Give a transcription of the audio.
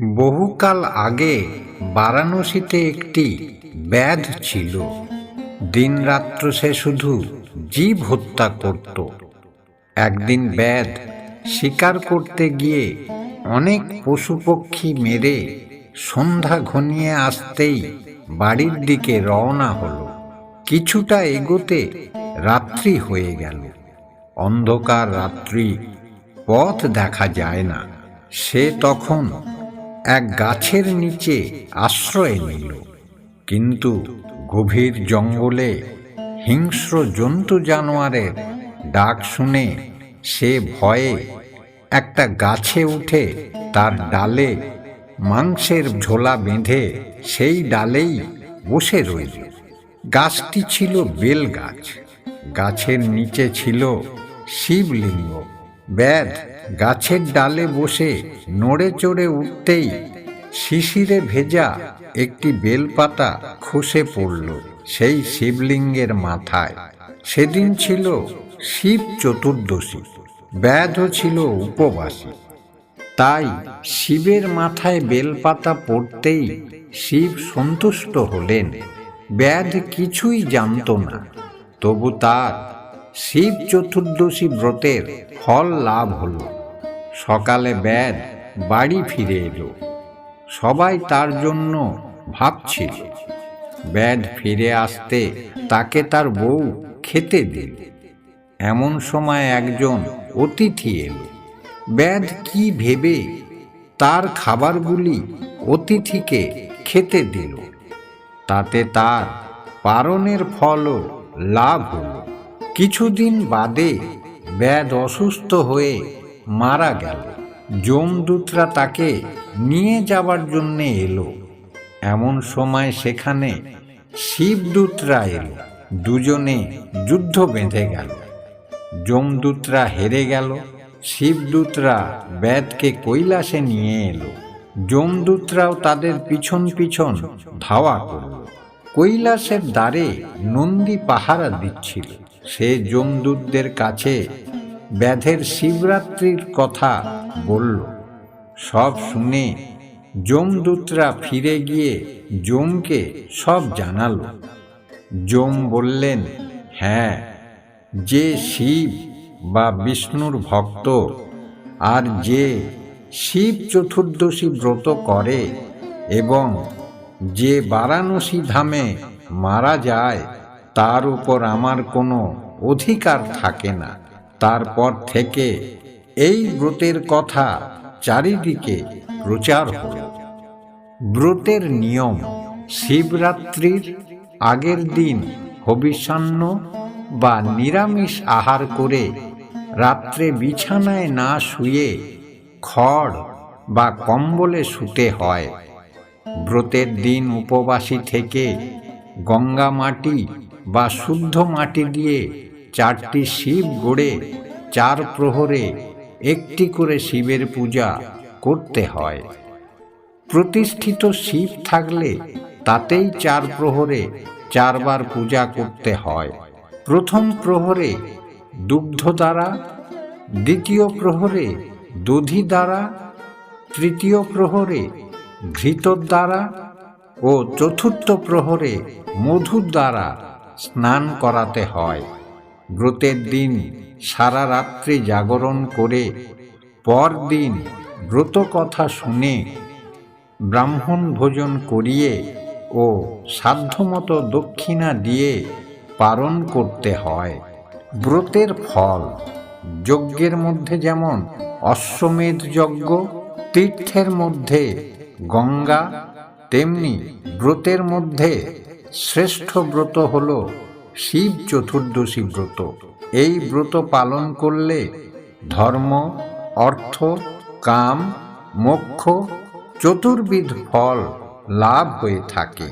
বহুকাল আগে বারাণসীতে একটি ব্যাধ ছিল। দিনরাত্র সে শুধু জীব হত্যা করত। একদিন ব্যাধ শিকার করতে গিয়ে অনেক পশু পক্ষী মেরে সন্ধ্যা ঘনিয়ে আসতেই বাড়ির দিকে রওনা হলো। কিছুটা এগোতে রাত্রি হয়ে গেল। অন্ধকার রাত্রি পথ দেখা যায় না। সে তখন এক গাছের নিচে আশ্রয় নিল। কিন্তু গভীর জঙ্গলে হিংস্র জন্তু জানোয়ারের ডাক শুনে সে ভয়ে একটা গাছে উঠে তার ডালে মাংসের ঝোলা বেঁধে সেই ডালেই বসে রইল। গাছটি ছিল বেল গাছ। গাছের নিচে ছিল শিবলিঙ্গ। ব্যাধ, গাছের ডালে বসে নড়ে চড়ে উঠতেই শিশিরে ভেজা একটি বেলপাতা খসে পড়ল সেই শিবলিঙ্গের মাথায়। সেদিন ছিল শিব চতুর্দশী, ব্যাধও ছিল উপবাসী। তাই শিবের মাথায় বেলপাতা পড়তেই শিব সন্তুষ্ট হলেন। ব্যাধ কিছুই জানত না, তবু তার শিব চতুর্দশী ব্রতের ফল লাভ হলো। সকালে ব্যাধ বাড়ি ফিরে এলো। সবাই তার জন্য ভাবছিল। ব্যাধ ফিরে আসতে তাকে তার বউ খেতে দিল। এমন সময় একজন অতিথি এলো। ব্যাধ কি ভেবে তার খাবারগুলি অতিথিকে খেতে দিল। তাতে তার পারণের ফলও লাভ হল। কিছুদিন বাদে ব্যাধ অসুস্থ হয়ে মারা গেল। যমদূতরা তাকে নিয়ে যাবার জন্যে এলো। এমন সময় সেখানে শিবদূতরা এলো। দুজনে যুদ্ধ বেঁধে গেল। যমদূতরা হেরে গেল। শিবদূতরা ব্যাদকে কৈলাসে নিয়ে এলো। যমদূতরাও তাদের পিছন পিছন ধাওয়া করল। কৈলাসের দ্বারে নন্দী পাহারা দিচ্ছিল। সে যমদূতদের কাছে ব্যাধের শিবরাত্রির কথা বলল। সব শুনে যমদূতরা ফিরে গিয়ে যমকে সব জানাল। যম বললেন হ্যাঁ যে শিব বা বিষ্ণুর ভক্ত আর যে শিব চতুর্দশী ব্রত করে এবং যে বারাণসী ধামে মারা যায় তার উপর আমার কোনো অধিকার থাকে না। তারপর থেকে এই ব্রতের কথা চারিদিকে প্রচার হল। ব্রতের নিয়ম, শিবরাত্রির আগের দিন হবিষান্ন বা নিরামিষ আহার করে রাত্রে বিছানায় না শুয়ে খড় বা কম্বলে শুতে হয়। ব্রতের দিন উপবাসী থেকে গঙ্গা মাটি বা শুদ্ধ মাটি দিয়ে চারটি শিব গড়ে চার প্রহরে একটি করে শিবের পূজা করতে হয়। প্রতিষ্ঠিত শিব থাকলে তাতেই চার প্রহরে চারবার পূজা করতে হয়। প্রথম প্রহরে দুগ্ধ দ্বারা, দ্বিতীয় প্রহরে দধি দ্বারা, তৃতীয় প্রহরে ঘৃতর দ্বারা ও চতুর্থ প্রহরে মধুর দ্বারা স্নান করাতে হয়। ব্রতের দিন সারা রাত্রি জাগরণ করে, পরদিন ব্রত কথা শুনে, ব্রাহ্মণ ভোজন করিয়ে ও সাধ্যমতো দক্ষিণা দিয়ে পালন করতে হয়। ব্রতের ফল, যজ্ঞের মধ্যে যেমন অশ্বমেধ যজ্ঞ, তীর্থের মধ্যে গঙ্গা, তেমনি ব্রতের মধ্যে শ্রেষ্ঠ ব্রত হল শিব চতুর্দশী ব্রত। এই ব্রত পালন করলে ধর্ম, অর্থ, কাম, মোক্ষ, চতুর্বিধ ফল লাভ হয়ে থাকে।